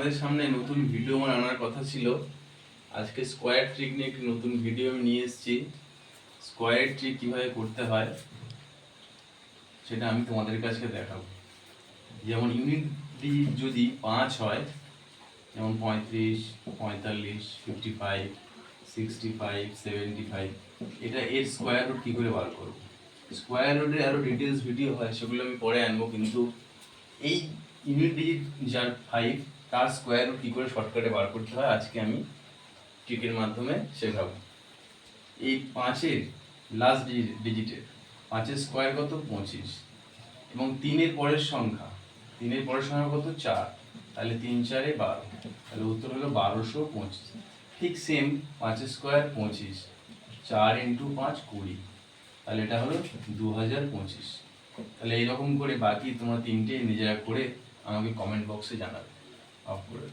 তোমাদের সামনে নতুন ভিডিও আমার আনার কথা ছিল। আজকে স্কোয়ার ট্রিক নিয়ে একটি নতুন ভিডিও আমি নিয়ে এসেছি। স্কোয়ার ট্রিক কীভাবে করতে হয়, সেটা আমি তোমাদের কাছে দেখাবো। যেমন ইউনিট ডিজিট যদি পাঁচ হয়, যেমন পঁয়ত্রিশ, পঁয়তাল্লিশ fifty five sixty five seventy five এটা এর স্কোয়ার রুট কী করে বার করব? স্কোয়ার রুটের আরও ডিটেলস ভিডিও হয়, সেগুলো আমি পরে আনব, কিন্তু এই ইউনিট ডিজিট যার ফাইভ তার স্কোয়ার রুট কী করে শর্টকাটে বার করতে হয়, আজকে আমি ট্রিকের মাধ্যমে শেখাবো। এই পাঁচের লাস্ট ডিজিটের পাঁচের স্কোয়ার কত? পঁচিশ। এবং তিনের পরের সংখ্যা, তিনের পরের সংখ্যা কত? চার। তাহলে তিন, চারে বারো। তাহলে উত্তর হলো বারোশো পঁচিশ। ঠিক সেম পাঁচের স্কোয়ার পঁচিশ। চার ইন্টু পাঁচ কুড়ি। তাহলে এটা হলো দু হাজার পঁচিশ। তাহলে এইরকম করে বাকি তোমরা তিনটে নিজেরা করে আমাকে কমেন্ট বক্সে জানাবে। অফ করে